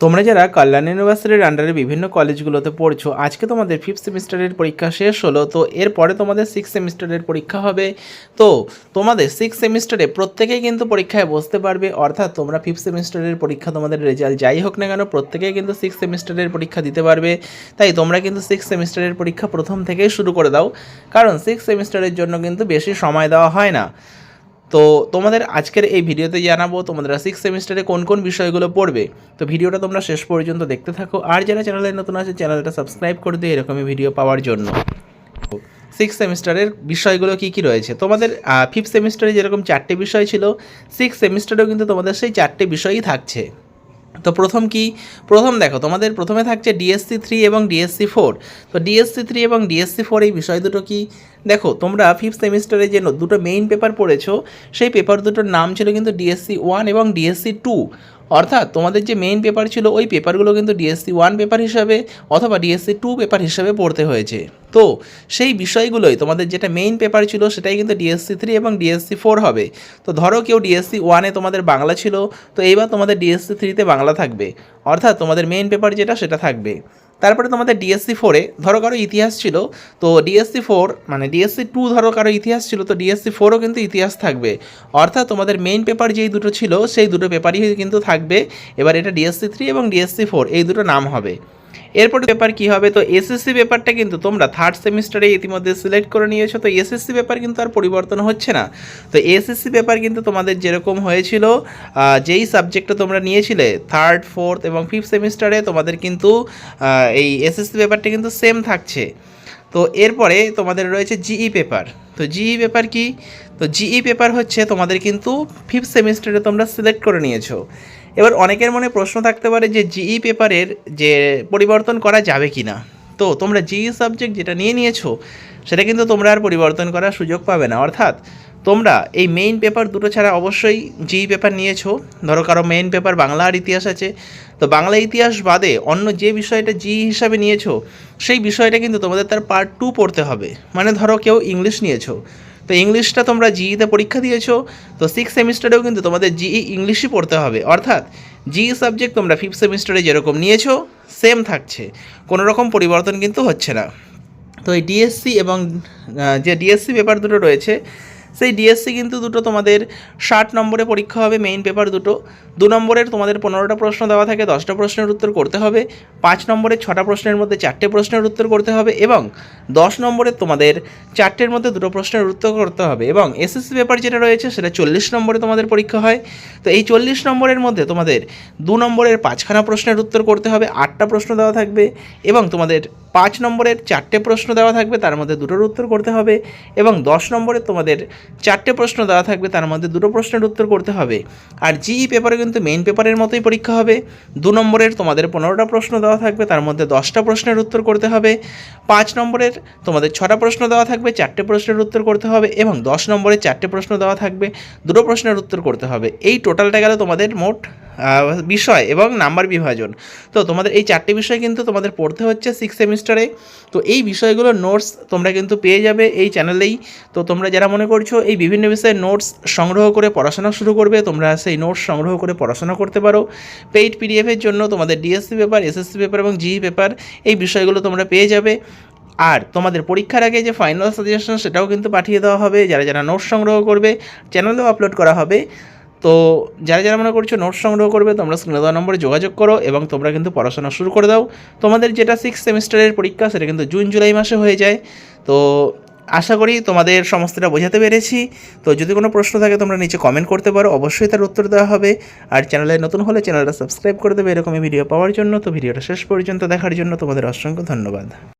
তোমরা যারা কল্যাণ ইউনিভার্সিটির আন্ডারে বিভিন্ন কলেজগুলোতে পড়ছো, আজকে তোমাদের ফিফথ সেমিস্টারের পরীক্ষা শেষ হলো, তো এরপরে তোমাদের সিক্স সেমিস্টারের পরীক্ষা হবে। তো তোমাদের সিক্স সেমিস্টারে প্রত্যেকেই কিন্তু পরীক্ষায় বসতে পারবে, অর্থাৎ তোমরা ফিফথ সেমিস্টারের পরীক্ষা তোমাদের রেজাল্ট যাই হোক না কেন, প্রত্যেকেই কিন্তু সিক্স সেমিস্টারের পরীক্ষা দিতে পারবে। তাই তোমরা কিন্তু সিক্স সেমিস্টারের পরীক্ষা প্রথম থেকেই শুরু করে দাও, কারণ সিক্স সেমিস্টারের জন্য কিন্তু বেশি সময় দেওয়া হয় না। তো তোমাদের আজকের এই ভিডিওতে জানাব তোমাদের সিক্স সেমিস্টারে কোন কোন বিষয়গুলো পড়বে। তো ভিডিওটা তোমরা শেষ পর্যন্ত দেখতে থাকো। আর যারা চ্যানেলে নতুন আছে চ্যানেলটা সাবস্ক্রাইব করে দিও, এরকমই ভিডিও পাওয়ার জন্য। সিক্স সেমিস্টারের বিষয়গুলো কী কী রয়েছে? তোমাদের ফিফথ সেমিস্টারে যেরকম চারটে বিষয় ছিল সিক্স সেমিস্টারেও কিন্তু তোমাদের সেই চারটে বিষয়ই থাকছে। তো প্রথম কি? প্রথম দেখো, তোমাদের প্রথমে থাকছে ডিএসসি থ্রি এবং ডিএসসি ফোর তো ডিএসসি থ্রি এবং ডিএসসি ফোর এই বিষয় দুটো কি? দেখো, তোমরা ফিফথ সেমিস্টারে যে দুটো মেইন পেপার পড়েছো, সেই পেপার দুটোর নাম ছিল কিন্তু ডিএসসি ওয়ান এবং ডিএসসি টু অর্থাৎ তোমাদের যে মেইন পেপার ছিল, ওই পেপারগুলো কিন্তু ডিএসসি ওয়ান পেপার হিসাবে অথবা ডিএসসি টু পেপার হিসাবে পড়তে হয়েছে। তো, সেই বিষয়গুলোই তোমাদের যেটা মেইন পেপার ছিল, সেটাই কিন্তু ডিএসসি থ্রি এবং ডিএসসি ফোর হবে। তো ধরো কেউ ডিএসসি ওয়ানে তোমাদের বাংলা ছিল, তো এইবার তোমাদের ডিএসসি থ্রিতে বাংলা থাকবে। অর্থাৎ তোমাদের মেইন পেপার যেটা, সেটা থাকবে। তারপরে তোমাদের ডিএসসি ফোরে ধরো কারও ইতিহাস ছিল, তো ডিএসসি ফোর মানে ডিএসসি টু ধরো কারও ইতিহাস ছিল, তো ডিএসসি ফোরও কিন্তু ইতিহাস থাকবে। অর্থাৎ তোমাদের মেইন পেপার যেই দুটো ছিল, সেই দুটো পেপারই কিন্তু থাকবে। এবার এটা ডিএসসি থ্রি এবং ডিএসসি ফোর এই দুটো নাম হবে। এরপর পেপার কি হবে? তো এসএসসি পেপারটা কিন্তু তোমরা থার্ড সেমিস্টারে ইতিমধ্যে সিলেক্ট করে নিয়েছো। তো এসএসসি পেপার কিন্তু আর পরিবর্তন হচ্ছে না। তো এসএসসি পেপার কিন্তু তোমাদের যেরকম হয়েছিল যেই সাবজেক্টটা তোমরা নিয়েছিলে থার্ড ফোর্থ এবং ফিফথ সেমিস্টারে তোমাদের কিন্তু এই এসএসসি পেপারটা কিন্তু সেম থাকছে। তো এরপরে তোমাদের রয়েছে জিই পেপার তো জিই পেপার কি? তো জিই পেপার হচ্ছে তোমাদের কিন্তু ফিফথ সেমিস্টারে তোমরা সিলেক্ট করে নিয়েছো। এবার অনেকের মনে প্রশ্ন থাকতে পারে যে জিই পেপারের যে পরিবর্তন করা যাবে কি না তো তোমরা জিই সাবজেক্ট যেটা নিয়ে নিয়েছো, সেটা কিন্তু তোমরা আর পরিবর্তন করার সুযোগ পাবে না। অর্থাৎ তোমরা এই মেইন পেপার দুটো ছাড়া অবশ্যই জিই পেপার নিয়েছো, ধরো কারও মেইন পেপার বাংলা আর ইতিহাস আছে, তো বাংলা ইতিহাস বাদে অন্য যে বিষয়টা জিই হিসাবে নিয়েছো, সেই বিষয়টা কিন্তু তোমাদের তার পার্ট টু পড়তে হবে। মানে ধরো কেউ ইংলিশ নিয়েছো, তো ইংলিশটা তোমরা জিইতে পরীক্ষা দিয়েছ, তো সিক্স সেমিস্টারেও কিন্তু তোমাদের জিই ইংলিশই পড়তে হবে। অর্থাৎ জিই সাবজেক্ট তোমরা ফিফথ সেমিস্টারে যেরকম নিয়েছো সেম থাকছে। কোনো রকম পরিবর্তন কিন্তু হচ্ছে না। তো এই ডিএসসি এবং যে ডিএসসি পেপার দুটো রয়েছে সেই ডিএসসি কিন্তু দুটো তোমাদের ষাট নম্বরে পরীক্ষা হবে মেইন পেপার দুটো। দু নম্বরের তোমাদের পনেরোটা প্রশ্ন দেওয়া থাকে, দশটা প্রশ্নের উত্তর করতে হবে। পাঁচ নম্বরের ছটা প্রশ্নের মধ্যে চারটে প্রশ্নের উত্তর করতে হবে এবং দশ নম্বরের তোমাদের চারটের মধ্যে দুটো প্রশ্নের উত্তর করতে হবে এবং এসএসসি পেপার যেটা রয়েছে সেটা চল্লিশ নম্বরে তোমাদের পরীক্ষা হয়। তো এই চল্লিশ নম্বরের মধ্যে তোমাদের দু নম্বরের পাঁচখানা প্রশ্নের উত্তর করতে হবে, আটটা প্রশ্ন দেওয়া থাকবে এবং তোমাদের পাঁচ নম্বরের চারটে প্রশ্ন দেওয়া থাকবে, তার মধ্যে দুটোর উত্তর করতে হবে এবং দশ নম্বরে তোমাদের চারটে প্রশ্ন দেওয়া থাকবে, তার মধ্যে দুটো প্রশ্নের উত্তর করতে হবে। আর জিই পেপারে কিন্তু মেইন পেপারের মতোই পরীক্ষা হবে। দু নম্বরের তোমাদের পনেরোটা প্রশ্ন দেওয়া থাকবে, তার মধ্যে দশটা প্রশ্নের উত্তর করতে হবে। পাঁচ নম্বরের তোমাদের ছটা প্রশ্ন দেওয়া থাকবে, চারটে প্রশ্নের উত্তর করতে হবে এবং দশ নম্বরের চারটে প্রশ্ন দেওয়া থাকবে, দুটো প্রশ্নের উত্তর করতে হবে। এই টোটালটা গেলে তোমাদের মোট বিষয় এবং নাম্বার বিভাজন। তো তোমাদের এই চারটে বিষয় কিন্তু তোমাদের পড়তে হচ্ছে সিক্স সেমিস্টারে তো এই বিষয়গুলোর নোটস তোমরা কিন্তু পেয়ে যাবে এই চ্যানেলেই তো তোমরা যারা মনে করছ এই বিভিন্ন বিষয়ের নোটস সংগ্রহ করে পড়াশোনা শুরু করবে, তোমরা সেই নোটস সংগ্রহ করে পড়াশোনা করতে পারো। পেইড পিডিএফের জন্য তোমাদের ডিএসসি পেপার এসএসসি পেপার এবং জিই পেপার এই বিষয়গুলো তোমরা পেয়ে যাবে। আর তোমাদের পরীক্ষার আগে যে ফাইনাল সাজেশন সেটাও কিন্তু পাঠিয়ে দেওয়া হবে। যারা যারা নোটস সংগ্রহ করবে চ্যানেলেও আপলোড করা হবে। তো যারা যারা মনে করছ নোটস সংগ্রহ করবে, তোমরা স্ক্রিনে দেওয়া নম্বরে যোগাযোগ করো এবং তোমরা কিন্তু পড়াশোনা শুরু করে দাও। তোমাদের যেটা সিক্স সেমিস্টারের পরীক্ষা, সেটা কিন্তু জুন, জুলাই মাসে হয়ে যায়। তো আশা করি তোমাদের সমস্তটা বোঝাতে পেরেছি। তো যদি কোনো প্রশ্ন থাকে, তোমরা নিচে কমেন্ট করতে পারো। অবশ্যই তার উত্তর দেওয়া হবে। আর চ্যানেলে নতুন হলে চ্যানেলটা সাবস্ক্রাইব করে দেবে। এরকমই ভিডিও পাওয়ার জন্য। তো ভিডিওটা শেষ পর্যন্ত দেখার জন্য তোমাদের অসংখ্য ধন্যবাদ।